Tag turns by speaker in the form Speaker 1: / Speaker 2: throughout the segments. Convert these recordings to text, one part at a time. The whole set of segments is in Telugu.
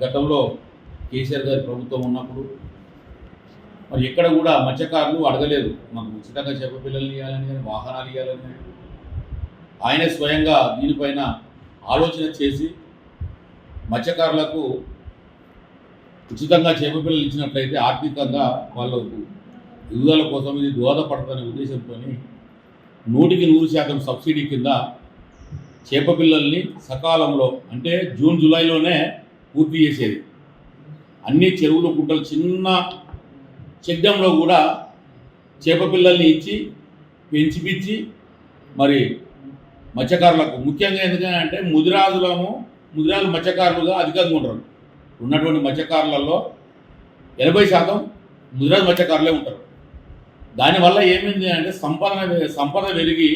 Speaker 1: గతంలో కేసీఆర్ గారి ప్రభుత్వం ఉన్నప్పుడు మరి ఎక్కడ కూడా మత్స్యకారులు అడగలేదు మాకు ఉచితంగా చేప పిల్లలు ఇవ్వాలని కానీ వాహనాలు ఇవ్వాలని కానీ. ఆయనే స్వయంగా దీనిపైన ఆలోచన చేసి మత్స్యకారులకు ఉచితంగా చేప పిల్లలు ఇచ్చినట్లయితే ఆర్థికంగా వాళ్ళకు ఎదుగుదల కోసం ఇది దోహదపడుతుందనే ఉద్దేశంతో నూటికి నూరు శాతం సబ్సిడీ కింద చేప పిల్లల్ని సకాలంలో అంటే జూన్ జూలైలోనే పూర్తి చేసేది. అన్ని చెరువులు గుంటలు చిన్న చెడ్డంలో కూడా చేప పిల్లల్ని ఇచ్చి పెంచిపిచ్చి మరి మత్స్యకారులకు ముఖ్యంగా ఎందుకంటే ముదిరాజులము ముదిరాజులు మత్స్యకారులుగా అధికంగా ఉంటారు. ఉన్నటువంటి మత్స్యకారులలో ఎనభై శాతం ముదిరాజు మత్స్యకారులే ఉంటారు. దానివల్ల ఏమైంది అంటే సంపద సంపద పెరిగి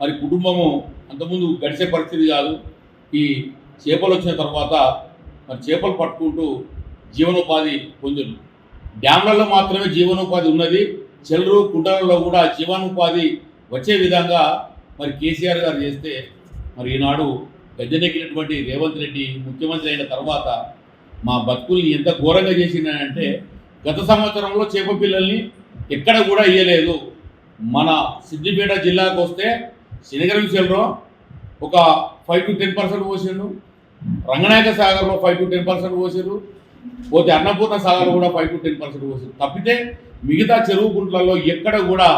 Speaker 1: మరి కుటుంబము అంతకుముందు గడిచే పరిస్థితి కాదు. ఈ చేపలు వచ్చిన తర్వాత మరి చేపలు పట్టుకుంటూ జీవనోపాధి పొందును డ్యామ్లలో మాత్రమే జీవనోపాధి ఉన్నది. చెల్లరు కుంటలలో కూడా జీవనోపాధి వచ్చే విధంగా మరి కేసీఆర్ గారు చేస్తే మరి ఈనాడు గద్దెనెక్కినటువంటి రేవంత్ రెడ్డి ముఖ్యమంత్రి అయిన తర్వాత మా బతుకుల్ని ఎంత ఘోరంగా చేసిందంటే గత సంవత్సరంలో చేప పిల్లల్ని ఎక్కడ కూడా ఇయ్యలేదు. మన సిద్దిపేట జిల్లాకు వస్తే శనిగరం చెల్లరం ఒక ఫైవ్ టు టెన్ పర్సెంట్ పోసిండు. రంగనాయక సాగర్లో ఫైవ్ టు టెన్ పర్సెంట్ పోసారు పోతే అన్నపూర్ణ సాగర్ కూడా ఫైవ్ టు టెన్ పర్సెంట్ పోసారు తప్పితే మిగతా చెరువు గుంట్లలో ఎక్కడ కూడా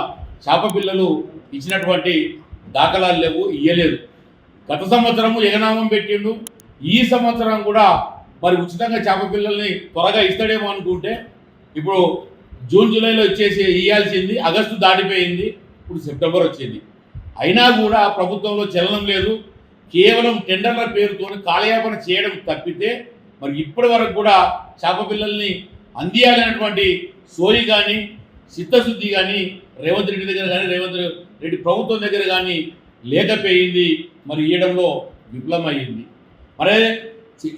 Speaker 1: చేప పిల్లలు ఇచ్చినటువంటి దాఖలాలు లేవు ఇయ్యలేదు. గత సంవత్సరము ఎగనామం పెట్టిండు. ఈ సంవత్సరం కూడా మరి ఉచితంగా చేప పిల్లల్ని త్వరగా ఇస్తాడేమో అనుకుంటే ఇప్పుడు జూన్ జూలైలో ఇచ్చేసి ఇవ్వాల్సింది ఆగస్టు దాటిపోయింది ఇప్పుడు సెప్టెంబర్ వచ్చింది. అయినా కూడా ప్రభుత్వంలో చలనం లేదు. కేవలం టెండర్ల పేరుతో కాలయాపన చేయడం తప్పితే మరి ఇప్పటి వరకు కూడా చేప పిల్లల్ని అందియాలనేటువంటి సోయి కానీ చిత్తశుద్ధి కానీ రేవంత్ రెడ్డి దగ్గర కానీ రేవంత్ రెడ్డి ప్రభుత్వం దగ్గర కానీ లేకపోయింది మరి ఇవ్వడంలో విఫలమైంది మరి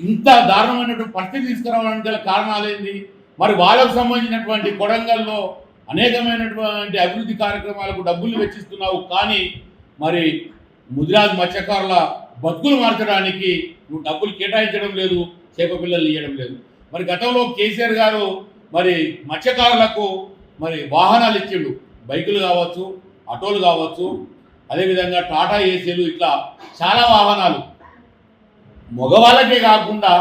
Speaker 1: ఇంత దారుణమైనటువంటి పరిస్థితి తీసుకురావడానికి గల కారణాలేంది? మరి వాళ్ళకు సంబంధించినటువంటి కొడంగల్లో అనేకమైనటువంటి అభివృద్ధి కార్యక్రమాలకు డబ్బులు వెచ్చిస్తున్నావు కానీ మరి ముదిరాజ్ మత్స్యకారుల బతుకులు మార్చడానికి నువ్వు డబ్బులు కేటాయించడం లేదు చేప పిల్లలు ఇవ్వడం లేదు. మరి గతంలో కేసీఆర్ గారు మరి మత్స్యకారులకు మరి వాహనాలు ఇచ్చిండు. బైకులు కావచ్చు ఆటోలు కావచ్చు అదేవిధంగా టాటా ఏసీలు ఇట్లా చాలా వాహనాలు. మగవాళ్ళకే కాకుండా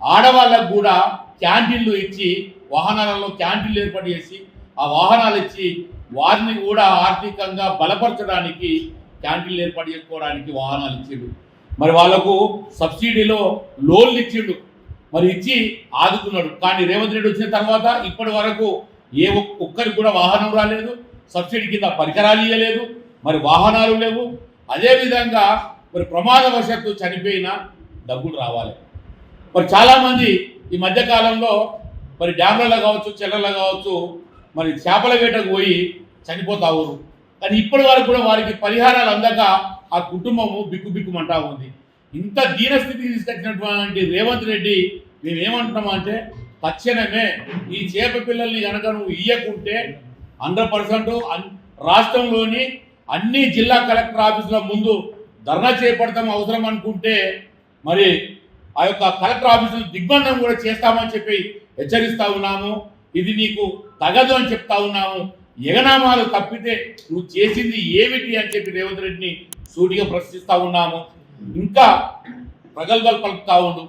Speaker 1: ఆడవాళ్ళకు కూడా క్యాంటీన్లు ఇచ్చి వాహనాలలో క్యాంటీన్లు ఏర్పాటు చేసి ఆ వాహనాలు ఇచ్చి వారిని కూడా ఆర్థికంగా బలపరచడానికి క్యాంటీన్లు ఏర్పాటు చేసుకోవడానికి వాహనాలు ఇచ్చిండు. మరి వాళ్ళకు సబ్సిడీలో లోన్లు ఇచ్చిండు. మరి ఇచ్చి ఆదుకున్నాడు. కానీ రేవంత్ రెడ్డి వచ్చిన తర్వాత ఇప్పటి వరకు ఏ ఒక్కరికి కూడా వాహనం రాలేదు. సబ్సిడీ కింద పరికరాలు ఇవ్వలేదు మరి వాహనాలు లేవు. అదేవిధంగా మరి ప్రమాదవశత్తు చనిపోయిన డబ్బులు రావాలి. మరి చాలామంది ఈ మధ్యకాలంలో మరి డ్యామ్లలో కావచ్చు చెర్లలో కావచ్చు మరి చేపల వేటకు పోయి చనిపోతా ఊరు కానీ ఇప్పటి వరకు కూడా వారికి పరిహారాలు అందక ఆ కుటుంబము బిక్కుబిక్కుమంటా ఉంది. ఇంత దీనస్థితికి తీసుకొచ్చినటువంటి రేవంత్ రెడ్డి మేము అంటే తక్షణమే ఈ చేప పిల్లల్ని కనుక నువ్వు ఇయ్యకుంటే హండ్రెడ్ పర్సెంట్ రాష్ట్రంలోని అన్ని జిల్లా కలెక్టర్ ఆఫీసుల ముందు ధర్నా చేపడతాం అవసరం అనుకుంటే మరి ఆ యొక్క కలెక్టర్ ఆఫీసులు దిగ్బంధం కూడా చేస్తామని చెప్పి హెచ్చరిస్తా ఉన్నాము. ఇది నీకు తగదు అని చెప్తా ఉన్నాము. ఎగనామాలు తప్పితే నువ్వు చేసింది ఏమిటి అని చెప్పి రేవంత్ రెడ్డిని సూటిగా ప్రశ్నిస్తూ ఉన్నాము. ఇంకా ప్రగల్భాలు పలుకుతా ఉండు.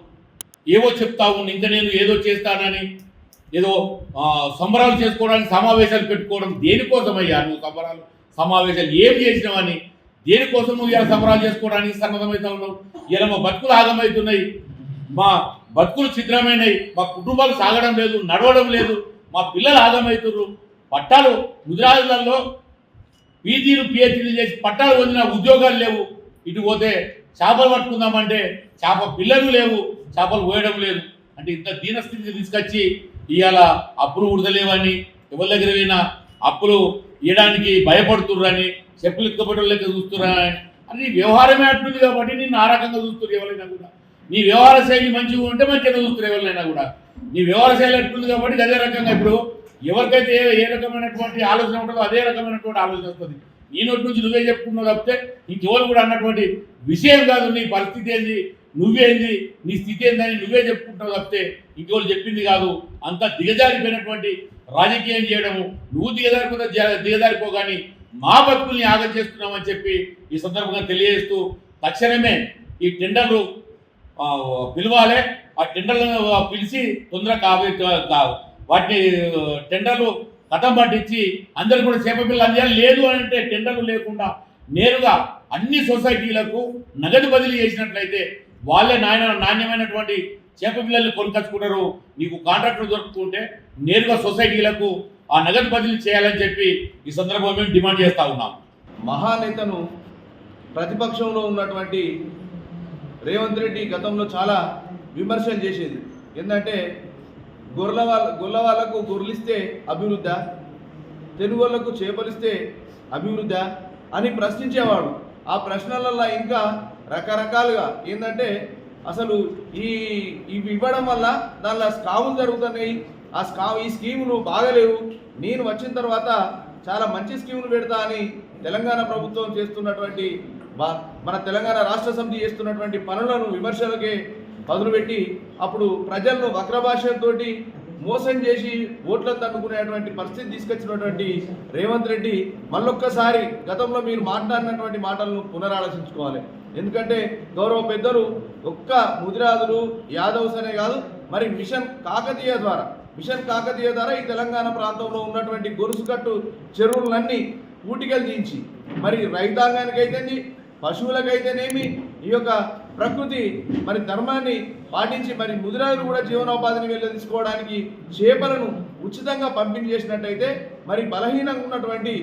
Speaker 1: ఏవో చెప్తా ఉండు. ఇంకా నేను ఏదో చేస్తానని ఏదో సంబరాలు చేసుకోవడానికి సమావేశాలు పెట్టుకోవడం దేనికోసమయ్యా నువ్వు సంబరాలు సమావేశాలు ఏం చేసినావని? దేనికోసం నువ్వు ఇలా సంబరాలు చేసుకోవడానికి సన్నద్ధమవుతా ఉన్నావు? ఇలా మా బతుకులు ఆగమవుతున్నాయి మా బతుకులు చిత్రమైనవి మా కుటుంబాలు సాగడం లేదు నడవడం లేదు. మా పిల్లలు ఆగమవుతున్నారు పట్టాలు గుజరాత్లలో పీజీలు పిహెచ్డీలు చేసి పట్టాలు పొందిన ఉద్యోగాలు లేవు. ఇటు పోతే చేపలు పట్టుకుందామంటే చేప పిల్లలు లేవు చేపలు పోయడం లేదు. అంటే ఇంత దీనస్థితికి తీసుకొచ్చి ఇవాళ అప్పులు ఉడతలేవని ఎవరి దగ్గర పోయినా అప్పులు ఇవ్వడానికి భయపడుతుర్రని చెప్పులు ఎక్కబడి లెక్క చూస్తుర్రని అని నీ వ్యవహారమే అంటుంది కాబట్టి నేను ఆ రకంగా చూస్తున్నారు ఎవరైనా కూడా. నీ వ్యవహార శైలి మంచిగా ఉంటే మంచిగా చూస్తున్నారు ఎవరైనా కూడా. నీ వ్యవహార శైలి అంటుంది కాబట్టి అదే రకంగా ఇప్పుడు ఎవరికైతే ఏ ఏ రకమైనటువంటి ఆలోచన ఉంటుందో అదే రకమైనటువంటి ఆలోచన వస్తుంది. నీ నోటి నుంచి నువ్వే చెప్పుకున్నావు తప్పితే ఇంకెవరు కూడా అన్నటువంటి విషయం కాదు నీ పరిస్థితి ఏంది నువ్వేంది నీ స్థితి ఏందని నువ్వే చెప్పుకుంటావు తప్పితే ఇంకెవరు చెప్పింది కాదు. అంత దిగజారిపోయినటువంటి రాజకీయం చేయడము నువ్వు దిగజారిపోతే దిగజారిపో కానీ మా బతుకుల్ని ఆగం చేస్తున్నామని చెప్పి ఈ సందర్భంగా తెలియజేస్తూ తక్షణమే ఈ టెండర్లు పిలవాలి. ఆ టెండర్లను పిలిచి తొందరగా కాబోయే కావు వాటిని టెండర్లు కథం పట్టించి అందరు కూడా చేప పిల్లలు అందియాలి. లేదు అని అంటే టెండర్లు లేకుండా నేరుగా అన్ని సొసైటీలకు నగదు బదిలీ చేసినట్లయితే వాళ్ళే నాయన నాణ్యమైనటువంటి చేప పిల్లల్ని కొనుకొచ్చుకుంటారు. నీకు కాంట్రాక్టర్ దొరుకుతుంటే నేరుగా సొసైటీలకు ఆ నగదు బదిలీ చేయాలని చెప్పి ఈ సందర్భంలో మేము డిమాండ్ చేస్తూ ఉన్నాం.
Speaker 2: మహానేతను ప్రతిపక్షంలో ఉన్నటువంటి రేవంత్ రెడ్డి గతంలో చాలా విమర్శలు చేసేది. ఏంటంటే గొర్రెల వాళ్ళ గొర్రెల వాళ్ళకు గొర్రెలిస్తే అభివృద్ధ తెలుగు వాళ్ళకు చేపలిస్తే అభివృద్ధ అని ప్రశ్నించేవాడు. ఆ ప్రశ్నలలో ఇంకా రకరకాలుగా ఏంటంటే అసలు ఈ ఇవి ఇవ్వడం వల్ల దానిలో స్కాములు జరుగుతున్నాయి. ఆ స్కా ఈ స్కీములు బాగలేవు. నేను వచ్చిన తర్వాత చాలా మంచి స్కీములు పెడతా అని తెలంగాణ ప్రభుత్వం చేస్తున్నటువంటి బా- మన తెలంగాణ రాష్ట్ర సమితి చేస్తున్నటువంటి పనులను విమర్శలకే మొదలుపెట్టి అప్పుడు ప్రజలను వక్రభాషతోటి మోసం చేసి ఓట్లను తన్నుకునేటువంటి పరిస్థితి తీసుకొచ్చినటువంటి రేవంత్ రెడ్డి మళ్ళొక్కసారి గతంలో మీరు మాట్లాడినటువంటి మాటలను పునరాలోచించుకోవాలి. ఎందుకంటే గౌరవ పెద్దలు ఒక్క ముదిరాజులు యాదవ్స్ అనే కాదు మరి మిషన్ కాకతీయ ద్వారా మిషన్ కాకతీయ ద్వారా ఈ తెలంగాణ ప్రాంతంలో ఉన్నటువంటి గొలుసుకట్టు చెరువులన్నీ పూటికలు దించి మరి రైతాంగానికైతేంది పశువులకైతేనేమి ఈ యొక్క ప్రకృతి మరి ధర్మాన్ని పాటించి మరి ముదిరాజులు కూడా జీవనోపాధిని వెళ్ళదీసుకోవడానికి చేపలను ఉచితంగా పంపిణీ చేసినట్టయితే మరి బలహీనంగా ఉన్నటువంటి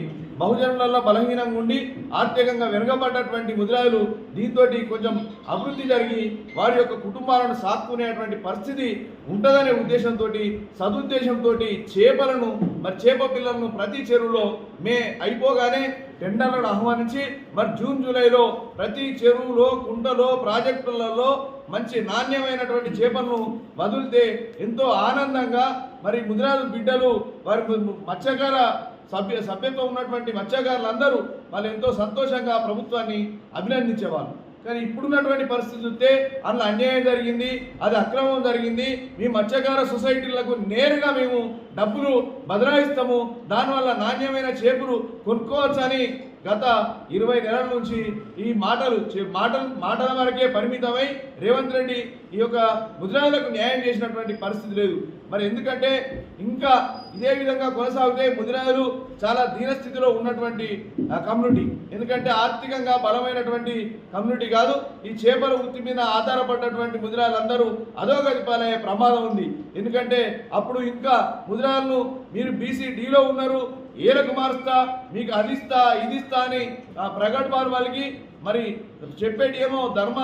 Speaker 2: బహుజనులలో బలహీనంగా ఉండి ఆర్థికంగా వెనుకబడ్డటువంటి ముదిరాజులు దీంతో కొంచెం అభివృద్ధి జరిగి వారి యొక్క కుటుంబాలను సాక్కునేటువంటి పరిస్థితి ఉంటుందనే ఉద్దేశంతో సదుద్దేశంతో చేపలను మరి చేప పిల్లలను ప్రతి చెరువులో మే అయిపోగానే టెండర్లను ఆహ్వానించి మరి జూన్ జూలైలో ప్రతి చెరువులో కుండలో ప్రాజెక్టులలో మంచి నాణ్యమైనటువంటి చేపలను వదిలితే ఎంతో ఆనందంగా మరి ముదిరాజు బిడ్డలు వారి మత్స్యకార సభ్య సభ్యత్వం ఉన్నటువంటి మత్స్యకారులందరూ వాళ్ళు ఎంతో సంతోషంగా ప్రభుత్వాన్ని అభినందించేవాళ్ళు. కానీ ఇప్పుడున్నటువంటి పరిస్థితి చూస్తే అందులో అన్యాయం జరిగింది అది అక్రమం జరిగింది. మీ మత్స్యకార సొసైటీలకు నేరుగా మేము డబ్బులు బదలాయిస్తాము. దానివల్ల నాణ్యమైన చేపలు కొనుక్కోవచ్చని గత ఇరవై నెలల నుంచి ఈ మాటలు మాటలు మాటల వరకే పరిమితమై రేవంత్ రెడ్డి ఈ యొక్క ముద్రాలకు న్యాయం చేసినటువంటి పరిస్థితి లేదు. మరి ఎందుకంటే ఇంకా ఇదే విధంగా కొనసాగితే ముదిరాజులు చాలా దీనస్థితిలో ఉన్నటువంటి ఆ, కమ్యూనిటీ. ఎందుకంటే ఆర్థికంగా బలమైనటువంటి కమ్యూనిటీ కాదు ఈ చేపల వృత్తి మీద ఆధారపడ్డటువంటి ముదిరాజులందరూ అధోగతి పాలయ్యే ప్రమాదం ఉంది. ఎందుకంటే అప్పుడు ఇంకా ముదిరాజులను మీరు బీసీ డీలో ఉన్నారు ఏలకు మారుస్తా మీకు అది ఇస్తా ఇది ఇస్తా అని ఆ ప్రగల్భాలు వాళ్ళకి మరి చెప్పేటి ఏమో ధర్మ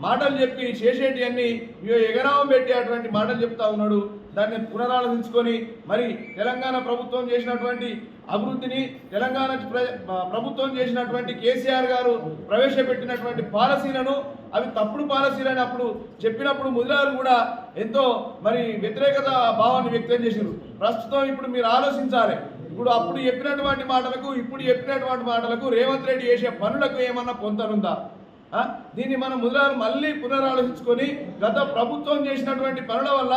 Speaker 2: మాటలు చెప్పి చేసేటి అన్ని ఇగో ఎగరావం పెట్టి అటువంటి మాటలు చెప్తా ఉన్నాడు. దాన్ని పునరాలోచించుకొని మరి తెలంగాణ ప్రభుత్వం చేసినటువంటి అభివృద్ధిని తెలంగాణ ప్ర- ప్రభుత్వం చేసినటువంటి కేసీఆర్ గారు ప్రవేశపెట్టినటువంటి పాలసీలను అవి తప్పుడు పాలసీలని అప్పుడు చెప్పినప్పుడు ముదిరాలు కూడా ఎంతో మరి వ్యతిరేకత భావాన్ని వ్యక్తం చేశారు. ప్రస్తుతం ఇప్పుడు మీరు ఆలోచించాలి. ఇప్పుడు అప్పుడు చెప్పినటువంటి మాటలకు ఇప్పుడు చెప్పినటువంటి మాటలకు రేవంత్ రెడ్డి చేసే పనులకు ఏమన్నా పొంతనుందా దీన్ని మనం ముదలారు మళ్ళీ పునరాలోచించుకొని గత ప్రభుత్వం చేసినటువంటి పనుల వల్ల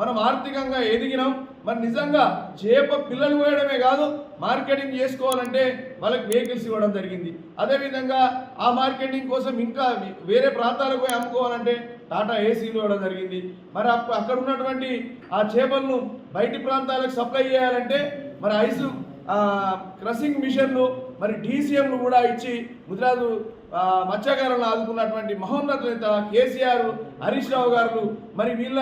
Speaker 2: మనం ఆర్థికంగా ఎదిగినాం. మరి నిజంగా చేప పిల్లలు పోయడమే కాదు మార్కెటింగ్ చేసుకోవాలంటే వాళ్ళకి వెహికల్స్ ఇవ్వడం జరిగింది. అదేవిధంగా ఆ మార్కెటింగ్ కోసం ఇంకా వేరే ప్రాంతాలకు పోయి అమ్ముకోవాలంటే టాటా ఏసీలు ఇవ్వడం జరిగింది. మరి అప్పుడు అక్కడ ఉన్నటువంటి ఆ చేపలను బయటి ప్రాంతాలకు సప్లై చేయాలంటే మరి ఐసు ఆ, క్రషింగ్ మిషన్లు మరి డీసీఎంలు కూడా ఇచ్చి ముదిరాజు మత్స్యకారులను ఆదుకున్నటువంటి మహోన్నత నేత కేసీఆర్ హరీష్ రావు గారు మరి వీళ్ళ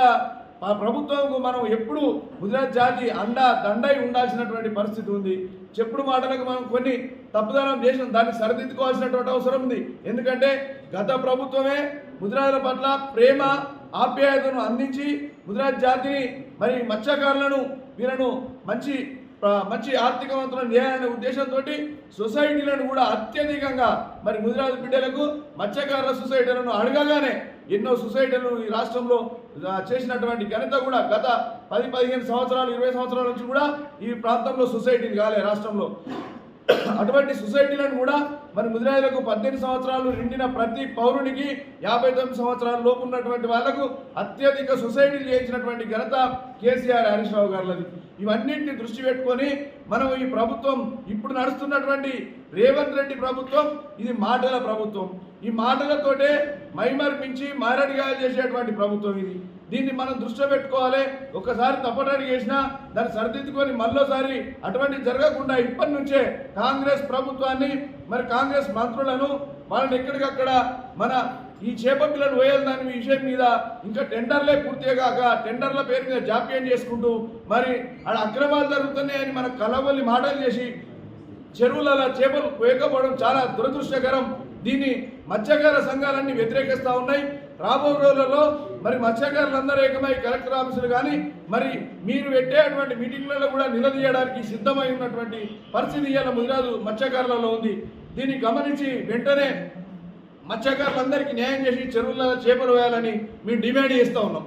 Speaker 2: ప్రభుత్వంకు మనం ఎప్పుడు గుజరాత్ జాతి అండ దండై ఉండాల్సినటువంటి పరిస్థితి ఉంది. చెప్పుడు మాటలకు మనం కొన్ని తప్పుదనం చేసిన దాన్ని సరిదిద్దుకోవాల్సినటువంటి అవసరం ఉంది. ఎందుకంటే గత ప్రభుత్వమే ముద్రాల పట్ల ప్రేమ ఆప్యాయతను అందించి గుజరాత్ జాతిని మరి మత్స్యకారులను వీళ్ళను మంచి మంచి ఆర్థికవంతులను చేయాలనే ఉద్దేశంతో సొసైటీలను కూడా అత్యధికంగా మరి ముదిరాజు బిడ్డలకు మత్స్యకారుల సొసైటీలను అడగగానే ఎన్నో సొసైటీలు ఈ రాష్ట్రంలో చేసినటువంటి ఘనత కూడా గత పది పదిహేను సంవత్సరాలు ఇరవై సంవత్సరాల నుంచి కూడా ఈ ప్రాంతంలో సొసైటీలు కాలే రాష్ట్రంలో. అటువంటి సొసైటీలను కూడా మరి ముదిరాజులకు పద్దెనిమిది సంవత్సరాలు నిండిన ప్రతి పౌరునికి యాభై తొమ్మిది సంవత్సరాల లోపు ఉన్నటువంటి వాళ్ళకు అత్యధిక సొసైటీలు చేయించినటువంటి ఘనత కేసీఆర్ హరీష్ రావు గారులది. ఇవన్నింటిని దృష్టి పెట్టుకొని మనం ఈ ప్రభుత్వం ఇప్పుడు నడుస్తున్నటువంటి రేవంత్ రెడ్డి ప్రభుత్వం ఇది మాటల ప్రభుత్వం. ఈ మాటలతోటే మైమర్పించి మారడిగా చేసేటువంటి ప్రభుత్వం ఇది. దీన్ని మనం దృష్టిలో పెట్టుకోవాలి. ఒకసారి తప్పటానికి చేసినా దాన్ని సరిదిద్దుకొని మళ్ళోసారి అటువంటి జరగకుండా ఇప్పటి నుంచే కాంగ్రెస్ ప్రభుత్వాన్ని మరి కాంగ్రెస్ మంత్రులను వాళ్ళని ఎక్కడికక్కడ మన ఈ చేప పిల్లలు వేయాలని విషయం మీద ఇంకా టెండర్లే పూర్తిగా కాక టెండర్ల పేరు మీద జాప్యం చేసుకుంటూ మరి అక్కడ అక్రమాలు జరుగుతున్నాయని మన కలవల్లి మాటలు చేసి చెరువులలో చేపలు వేయకపోవడం చాలా దురదృష్టకరం. దీన్ని మత్స్యకార సంఘాలన్నీ వ్యతిరేకిస్తూ ఉన్నాయి. రాబో రోజులలో మరి మత్స్యకారులందరూ ఏకమై కలెక్టర్ ఆఫీసులు కానీ మరి మీరు పెట్టేటువంటి మీటింగ్లలో కూడా నిలదీయడానికి సిద్ధమై ఉన్నటువంటి పరిస్థితి ఇవాళ ముదిరాజు మత్స్యకారులలో ఉంది. దీన్ని గమనించి వెంటనే మత్స్యకారులందరికీ న్యాయం చేసి చెరువులలో చేపలు వేయాలని మేము డిమాండ్ చేస్తూ ఉన్నాం.